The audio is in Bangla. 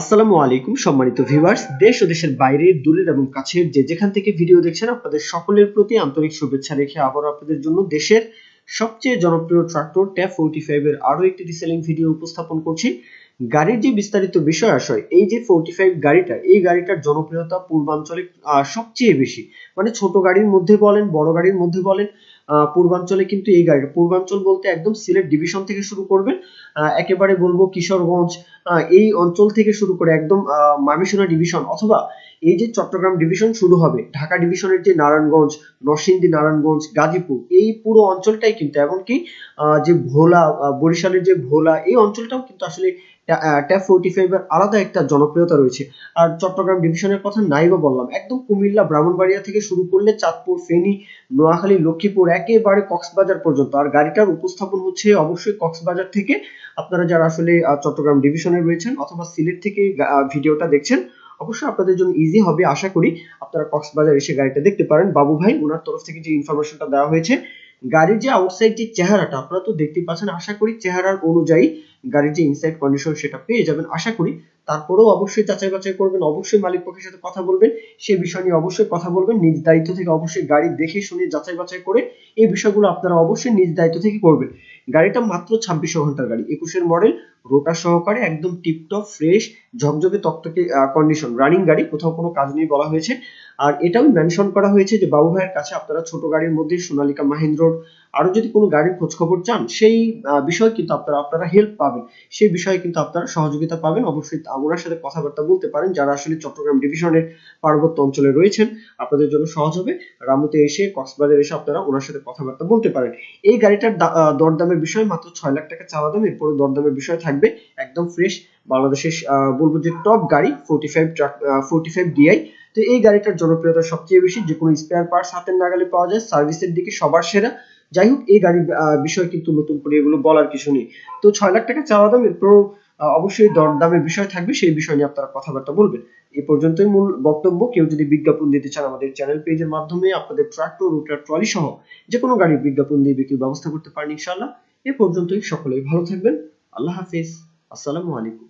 আসসালামু আলাইকুম, সম্মানিত ভিউয়ার্স দেশ ও দেশের বাইরে, দূরের এবং কাছের যে যেখান থেকে ভিডিও দেখছেন, আপনাদের সকলের প্রতি আন্তরিক শুভেচ্ছা রেখে আবার আপনাদের জন্য দেশের সবচেয়ে জনপ্রিয় ট্রাক্টর ট্যাপ ফোর্টি ফাইভের আরও একটি রিসেলিং ভিডিও উপস্থাপন করছি। গাড়ির যে বিস্তারিত বিষয় আসয় এই যে ফোর্টি ফাইভ গাড়িটা, এই গাড়িটার জনপ্রিয়তা পূর্বাঞ্চলে সবচেয়ে বেশি। মানে ছোট গাড়ির মধ্যে বলেন, বড় গাড়ির মধ্যে বলেন পূর্বাঞ্চলে কিন্তু এই গাড়িটা, পূর্বাঞ্চল বলতে একদম সিলেট ডিভিশন থেকে শুরু করবেন একেবারে বলব কিশোরগঞ্জ এই অঞ্চল থেকে শুরু করে একদম মামিসোনা ডিভিশন অথবা এই যে চট্টগ্রাম ডিভিশন শুরু হবে, ঢাকা ডিভিশনের যে নারায়ণগঞ্জ, নরসিংদী, নারায়ণগঞ্জ, গাজীপুর, এই পুরো অঞ্চলটাই কিন্তু, এমনকি যে ভোলা বরিশালের যে ভোলা, এই অঞ্চলটাও কিন্তু আসলে ট্যাপ ফোর্টি ফাইভ এর আলাদা একটা জনপ্রিয়তা রয়েছে। আর চট্টগ্রাম ডিভিশনের কথা নাই বা বললাম, একদম কুমিল্লা, ব্রাহ্মণবাড়িয়া থেকে শুরু করলে চাঁদপুর, ফেনী, নোয়াখালী, লক্ষ্মীপুর একেবারে কক্সবাজার পর্যন্ত। আর গাড়িটার উপস্থাপন হচ্ছে অবশ্যই কক্সবাজার থেকে। আপনারা যারা আসলে চট্টগ্রাম ডিভিশনে রয়েছেন অথবা সিলেট থেকে ভিডিওটা দেখছেন, অবশ্যই আপনাদের জন্য ইজি হবে। আশা করি আপনারা কক্সবাজার এসে গাড়িটা দেখতে পারেন। বাবু ভাই ওনার তরফ থেকে যে ইনফরমেশনটা দেওয়া হয়েছে গাড়ির যে আউটসাইড যে চেহারাটা আপনারা তো দেখতেই পাচ্ছেন, আশা করি চেহারার অনুযায়ী গাড়ির যে ইনসাইড কন্ডিশন সেটা পেয়ে যাবেন, আশা করি। তারপরেও অবশ্যই যাচাই বাছাই করবেন, অবশ্যই মালিক পক্ষের সাথে কথা বলবেন সেই বিষয় নিয়ে অবশ্যই কথা বলবেন, নিজ দায়িত্ব থেকে অবশ্যই গাড়ি দেখে শুনে যাচাই বাছাই করে এই বিষয়গুলো আপনারা অবশ্যই নিজ দায়িত্ব থেকে করবেন। গাড়িটা মাত্র ছাব্বিশশো ঘণ্টার গাড়ি, একুশের মডেল রোটার সহকারে একদম টিপটপ ফ্রেশ ঝকঝকে, তকতকে কন্ডিশন রানিং গাড়ি, কোথাও কোনো কাজ নেই বলা হয়েছে। আর এটাও মেনশন করা হয়েছে যে বাবু ভাইয়ের কাছে আপনারা ছোট গাড়ির মধ্যে সোনালিকা মাহিন্দ্রর আরও যদি কোনো গাড়ির খোঁজ খবর চান, সেই বিষয়ে কিন্তু আপনারা আপনারা হেল্প পাবেন। সেই বিষয়ে কিন্তু আপনারা সহযোগিতা পাবেন। অবশ্যই ওনার সাথে কথাবার্তা বলতে পারেন। যারা আসলে চট্টগ্রাম ডিভিশনের পার্বত্য অঞ্চলে রয়েছেন, আপনাদের জন্য সহজ হবে। রামুতে এসে, কক্সবাজার এসে আপনারা ওনার সাথে কথাবার্তা বলতে পারেন। এই গাড়িটার দরদামের বিষয় মাত্র ছয় লাখ টাকা চাওয়া দাম। এরপরে দরদামের বিষয় থাকবে। একদম ফ্রেশ বাংলাদেশের বলব যে টপ গাড়ি forty five truck forty five DI তো এই গাড়িটার জনপ্রিয়তা সবচেয়ে বেশি, যে কোনো স্পেয়ার পার্টস হাতের নাগালে পাওয়া যায় সার্ভিসের দিকে সবার সেরা। যাই হোক, এই গাড়ির বিষয়ে কিন্তু নতুন করে এগুলো বলার কিছু নেই। তো ছয় লাখ টাকা চাওয়া দাম এরপর অবশ্যই দরদামের বিষয় থাকবে, সেই বিষয় নিয়ে আপনারা কথাবার্তা বলবেন। এই পর্যন্তই মূল বক্তব্য। কেউ যদি বিজ্ঞাপন দিতে চান আমাদের চ্যানেল পেজের মাধ্যমে, আপনাদের ট্রাক্টর রুটার ট্রলি সহ যে কোনো গাড়ির বিজ্ঞাপন দিয়ে বিক্রির ব্যবস্থা করতে পারেন ইনশাআল্লাহ। এ পর্যন্তই, সকলেই ভালো থাকবেন। আল্লাহ হাফিজ। আসসালামু আলাইকুম।